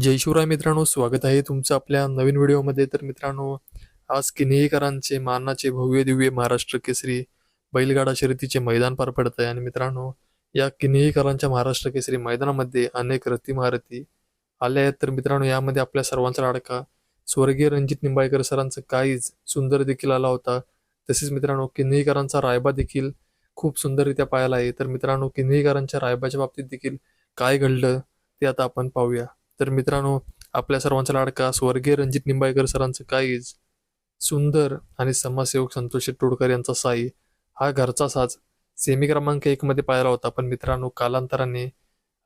जय शिवराय मित्रांनो स्वागत आहे तुमचं आपल्या नवीन व्हिडिओमध्ये. तर मित्रांनो आज किन्हीकरांचे मानाचे भव्य दिव्य महाराष्ट्र केसरी बैलगाडा शर्यतीचे मैदान पार पडत आहे आणि मित्रांनो या किन्हीकरांच्या महाराष्ट्र केसरी मैदानामध्ये अनेक रथी महारथी आल्या आहेत. तर मित्रांनो यामध्ये आपल्या सर्वांचा लाडका स्वर्गीय रणजित निंबाळकर सरांचं काहीच सुंदर देखील आला होता. तसेच मित्रांनो किन्हीकरांचा रायबा देखील खूप सुंदररित्या पाहायला आहे. तर मित्रांनो किन्हीकरांच्या रायबाच्या बाबतीत देखील काय घडलं ते आता आपण पाहूया. तर मित्रांनो आपल्या सर्वांचा लाडका स्वर्गीय रणजित निंबाळकर सरांचं काहीच सुंदर आणि समाजसेवक संतोष टोडकर यांचा साई. हा घरचा साज सेमी क्रमांक एकमध्ये पाहिला होता. पण मित्रांनो कालांतराने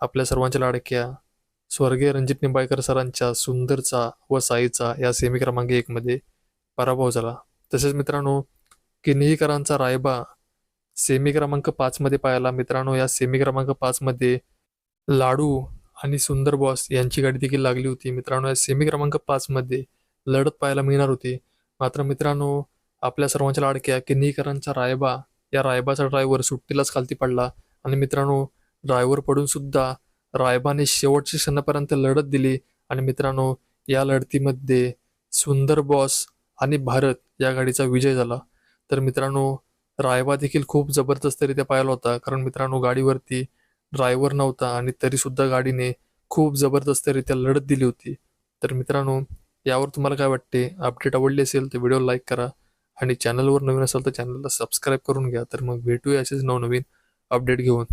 आपल्या सर्वांच्या लाडक्या स्वर्गीय रणजित निंबाळकर सरांच्या सुंदरचा व साईचा या सेमी क्रमांक एकमध्ये पराभव झाला. तसेच मित्रांनो किन्हीकरांचा रायबा सेमी क्रमांक पाचमध्ये पाहायला पाहिला. मित्रांनो या सेमी क्रमांक पाचमध्ये लाडू आणि सुंदर बॉस यांची गाडी देखील लागली होती. मित्रांनो या सेमी क्रमांक पाच मध्ये लढत पाहायला मिळणार होती. मात्र मित्रांनो आपल्या सर्वांच्या लाडक्या किन्हीकरांचा रायबा या रायबाचा ड्रायव्हर सुट्टीलाच खालती पडला. आणि मित्रांनो ड्रायव्हर पडून सुद्धा रायबाने शेवटच्या क्षणापर्यंत लढत दिली. आणि मित्रांनो या लढतीमध्ये सुंदर बॉस आणि भारत या गाडीचा विजय झाला. तर मित्रांनो रायबा देखील खूप जबरदस्तरित्या पाहिला होता. कारण मित्रांनो गाडीवरती ड्रायव्हर नव्हता आणि तरी सुद्धा गाडीने खूप जबरदस्तरित्या लढत दिली होती. तर मित्रांनो यावर तुम्हाला काय वाटते? अपडेट आवडली असेल तर व्हिडिओ लाईक करा आणि चॅनलवर नवीन असेल तर चॅनलला सबस्क्राईब करून घ्या. तर मग भेटूया असेच नवनवीन अपडेट घेऊन.